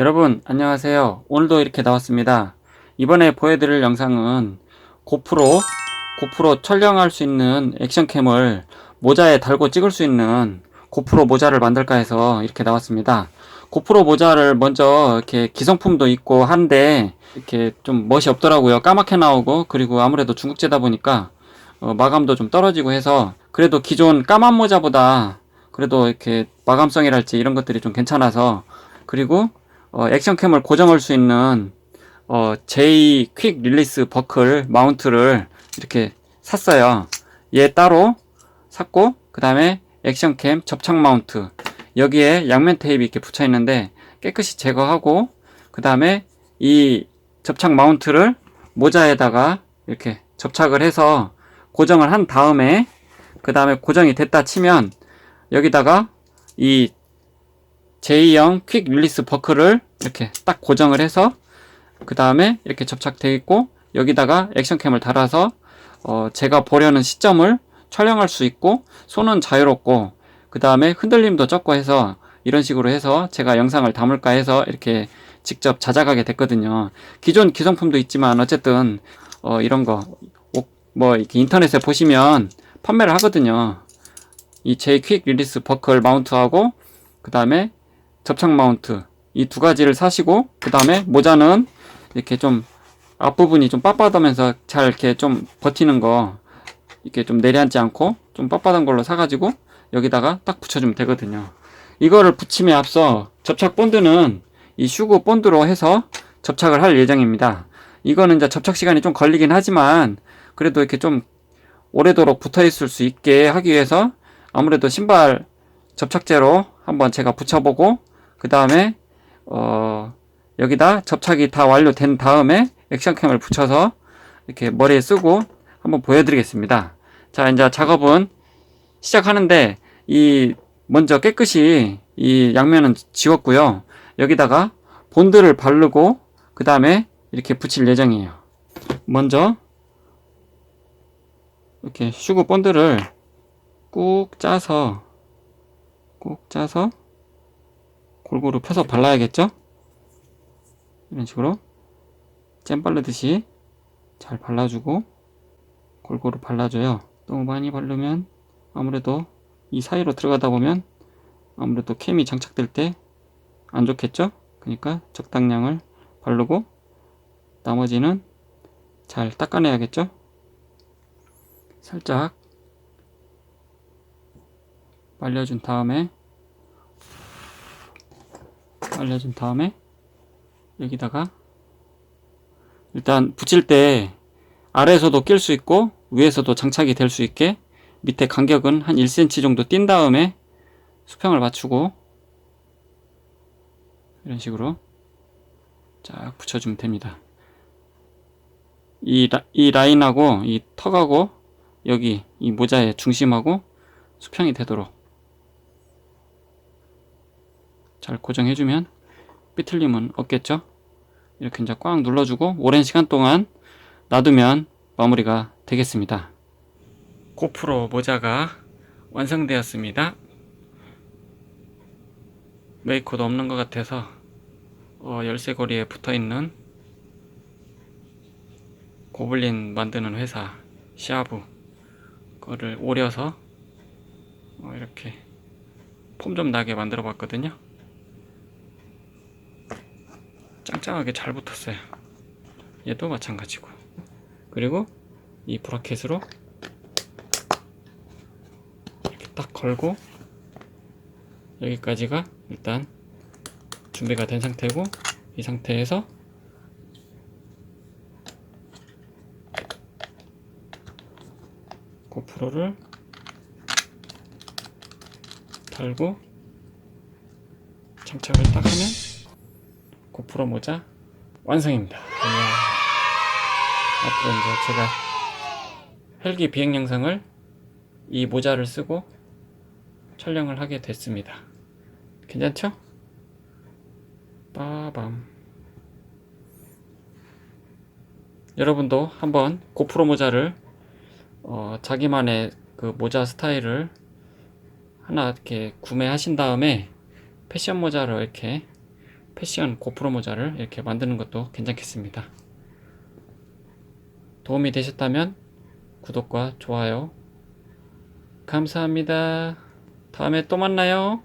여러분 안녕하세요. 오늘도 이렇게 나왔습니다. 이번에 보여드릴 영상은 고프로 고프로 촬영할 수 있는 액션캠을 모자에 달고 찍을 수 있는 고프로 모자를 만들까 해서 이렇게 나왔습니다. 고프로 모자를 먼저 이렇게 기성품도 있고 한데 이렇게 좀 멋이 없더라고요. 까맣게 나오고 그리고 아무래도 중국제다 보니까 어, 마감도 좀 떨어지고 해서 그래도 기존 까만 모자보다 그래도 이렇게 마감성이랄지 이런 것들이 좀 괜찮아서 그리고 어, 액션캠을 고정할 수 있는 어, J 퀵 릴리스 버클 마운트를 이렇게 샀어요. 얘 따로 샀고 그 다음에 액션캠 접착 마운트 여기에 양면 테이프 이렇게 붙여 있는데 깨끗이 제거하고 그 다음에 이 접착 마운트를 모자에다가 이렇게 접착을 해서 고정을 한 다음에 그 다음에 고정이 됐다 치면 여기다가 이 J형 퀵 릴리스 버클을 이렇게 딱 고정을 해서 그 다음에 이렇게 접착되어 있고 여기다가 액션캠을 달아서 어 제가 보려는 시점을 촬영할 수 있고 손은 자유롭고 그 다음에 흔들림도 적고 해서 이런 식으로 해서 제가 영상을 담을까 해서 이렇게 직접 자작하게 됐거든요. 기존 기성품도 있지만 어쨌든 어 이런 거 뭐 이렇게 인터넷에 보시면 판매를 하거든요. 이 J 퀵 릴리스 버클 마운트하고 그 다음에 접착 마운트 이 두 가지를 사시고 그 다음에 모자는 이렇게 좀 앞부분이 좀 빳빳하면서 잘 이렇게 좀 버티는 거 이렇게 좀 내려앉지 않고 좀 빳빳한 걸로 사가지고 여기다가 딱 붙여주면 되거든요. 이거를 붙임에 앞서 접착 본드는 이 슈구 본드로 해서 접착을 할 예정입니다. 이거는 이제 접착 시간이 좀 걸리긴 하지만 그래도 이렇게 좀 오래도록 붙어 있을 수 있게 하기 위해서 아무래도 신발 접착제로 한번 제가 붙여보고 그 다음에 어 여기다 접착이 다 완료된 다음에 액션캠을 붙여서 이렇게 머리에 쓰고 한번 보여드리겠습니다. 자 이제 작업은 시작하는데 이 먼저 깨끗이 이 양면은 지웠고요. 여기다가 본드를 바르고 그 다음에 이렇게 붙일 예정이에요. 먼저 이렇게 슈구 본드를 꾹 짜서 꾹 짜서 골고루 펴서 발라야겠죠? 이런 식으로 잼 바르듯이 잘 발라주고 골고루 발라줘요. 너무 많이 바르면 아무래도 이 사이로 들어가다 보면 아무래도 캠이 장착될 때 안 좋겠죠? 그러니까 적당량을 바르고 나머지는 잘 닦아내야겠죠? 살짝 말려준 다음에 말려준 다음에 여기다가 일단 붙일 때 아래에서도 낄 수 있고 위에서도 장착이 될 수 있게 밑에 간격은 한 1cm 정도 띈 다음에 수평을 맞추고 이런 식으로 쫙 붙여주면 됩니다. 이, 라, 이 라인하고 이 턱하고 여기 이 모자의 중심하고 수평이 되도록 잘 고정해주면 삐틀림은 없겠죠? 이렇게 이제 꽉 눌러주고 오랜 시간 동안 놔두면 마무리가 되겠습니다. 고프로 모자가 완성되었습니다. 메이커도 없는 것 같아서 어, 열쇠고리에 붙어있는 고블린 만드는 회사 시아부 거를 오려서 어, 이렇게 폼 좀 나게 만들어 봤거든요. 짱짱하게 잘 붙었어요. 얘도 마찬가지고. 그리고 이 브라켓으로 이렇게 딱 걸고 여기까지가 일단 준비가 된 상태고 이 상태에서 고프로를 달고 장착을 딱 하면 고프로 모자 완성입니다. 이야. 앞으로 이제 제가 헬기 비행 영상을 이 모자를 쓰고 촬영을 하게 됐습니다. 괜찮죠? 빠밤. 여러분도 한번 고프로 모자를 어, 자기만의 그 모자 스타일을 하나 이렇게 구매하신 다음에 패션 모자로 이렇게 패션 고프로 모자를 이렇게 만드는 것도 괜찮겠습니다. 도움이 되셨다면 구독과 좋아요 감사합니다. 다음에 또 만나요.